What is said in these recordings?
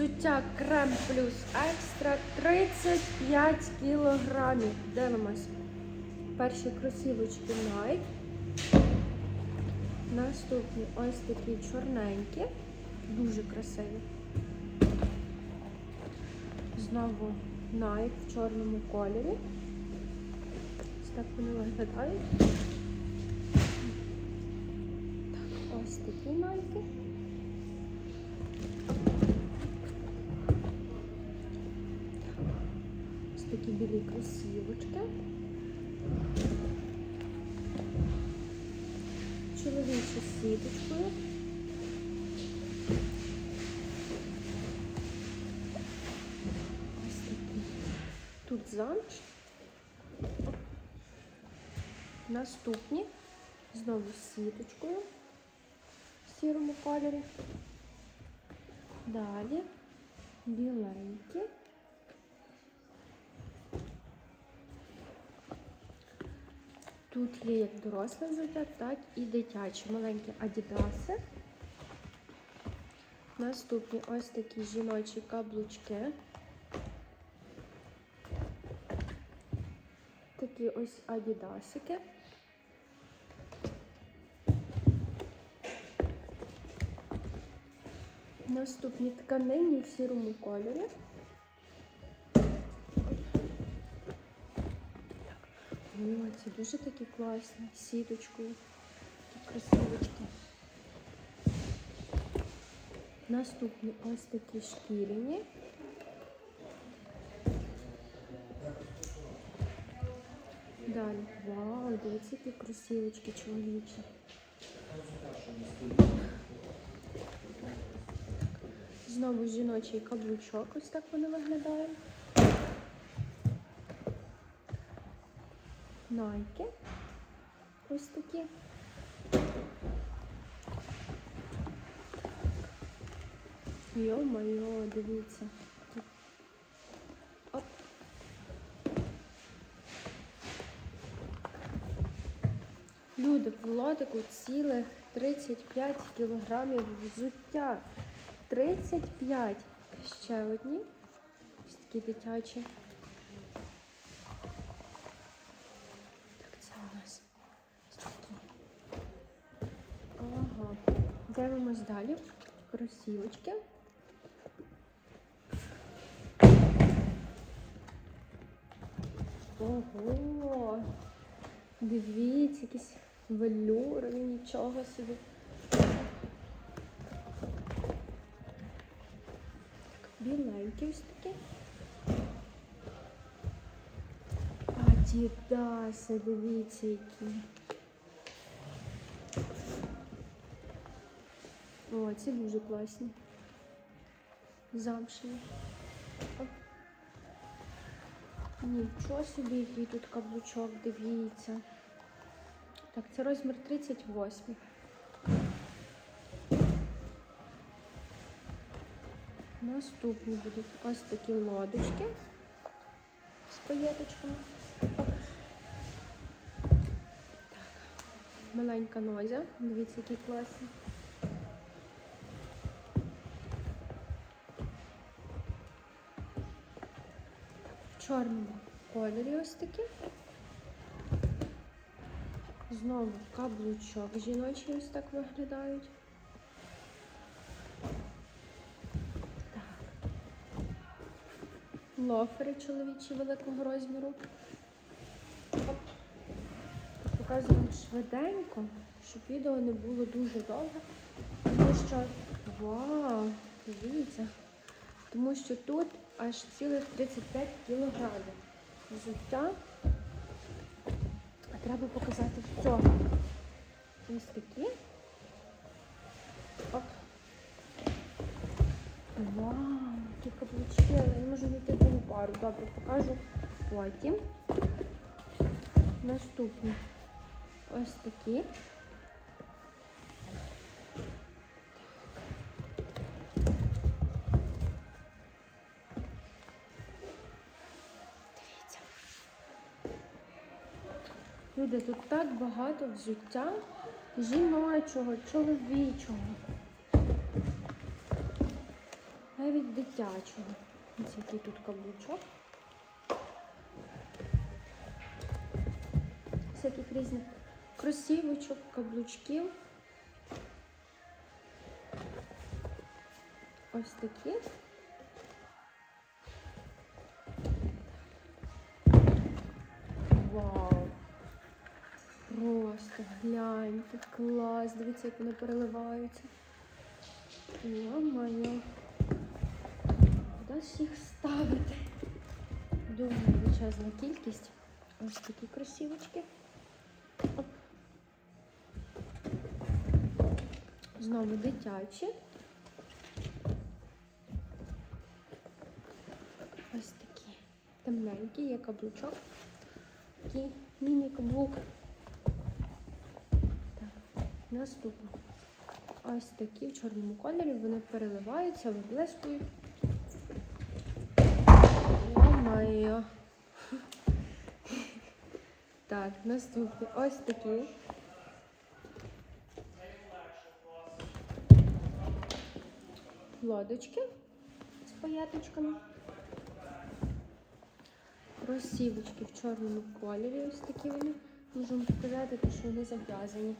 Взуття крем плюс екстра 35 кілограмів. Дивимось. Перші кросівочки Nike. Наступні ось такі чорненькі, дуже красиві. Знову Nike в чорному кольорі. Ось так вони виглядають. Так, ось такі Nike. Білі кросівочки. Чоловічі сіточкою. Ось такі. Тут замш. Наступні. Знову сіточкою в сірому кольорі. Далі біленькі. Тут є як доросле взуття, так і дитячі маленькі адідаси. Наступні ось такі жіночі каблучки. Такі ось адідасики. Наступні тканині в сірому кольорі. Це дуже такі класні, сіточкою, красивочки. Наступні ось такі шкіряні. Далі. Вау, дивіться, які красивочки чоловічі. Знову жіночий каблучок, ось так вони виглядають. Найки. Ось такі. Йо-моє, дивіться. Оп. Люди, в лотику цілих 35 кілограмів взуття. 35. Ще одні. Ось такі дитячі. Дивимось далі. Кросівочки. Ого! Дивіться, якісь велюрові, нічого собі. Біленькі ось такі. Адідаси, дивіться, які. О, ці дуже класні. Замшені. Нічого собі, який тут каблучок, дивіться. Так, це розмір 38. Наступні будуть ось такі лодочки з паєточками. Маленька нозя. Дивіться, які класні. Чорному кольорі ось такі. Знову каблучок жіночий ось так виглядають. Так. Лофери чоловічі великого розміру. Показуємо швиденько, щоб відео не було дуже довго. Тому що, вау, дивіться, тому що тут аж цілих 35 кілограмів взуття. Треба показати все. Ось такі. Оп. Вау, які каблучки. Я не можу знайти другу пару. Добре, покажу потім. Наступні ось такі. Люди, тут так багато взуття жіночого, чоловічого. навіть дитячого. Ось який тут каблучок. Всяких різних кросівочок, каблучків. Ось такі. Просто гляньте, клас! Дивіться, як вони переливаються. Йо-моє. Куди ж їх ставити? Дуже величезна кількість. Ось такі красивочки. Знову дитячі. Ось такі темненькі, є каблучок. Такий міні-каблук. Так, наступно. Ось такі в чорному кольорі, вони переливаються, виблискують. О-моє. Так, наступні. Ось такі. Лодочки з паяточками. Кросівочки в чорному кольорі. Ось такі вони. Вам показати, що вони зав'язані.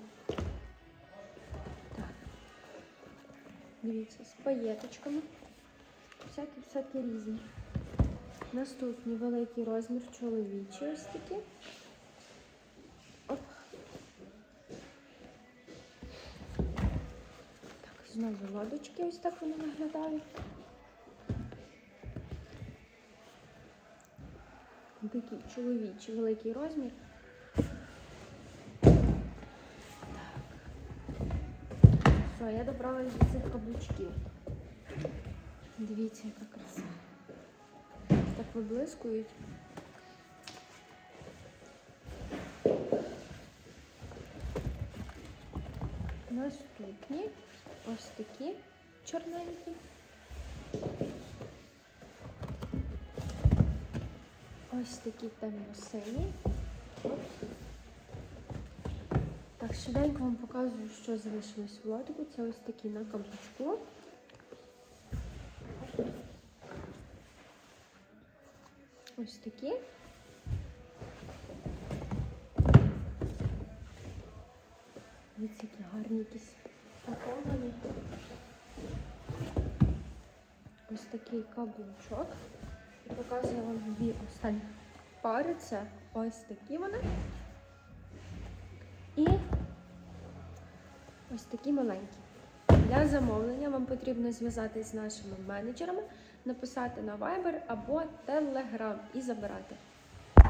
Дивіться, з паєточками. Всякі-всякі різні. Наступний великий розмір чоловічий ось такі. Так, знову лодочки, ось так вони виглядають. Такий чоловічий великий розмір. Все, я добралась до цих каблучків. Дивіться, яка краса. Так виблискують. Наступні ось такі чорненькі. Ось такі темно-сині. Так, швиденько вам показую, що залишилось в лотику. Це ось такі на каблучку. Ось такі. Дивіться, які гарні якісь паковані. Ось такий каблучок. І показую вам дві останні пари. Це ось такі вони. І ось такі маленькі. Для замовлення вам потрібно зв'язатись з нашими менеджерами, написати на Viber або Telegram і забирати.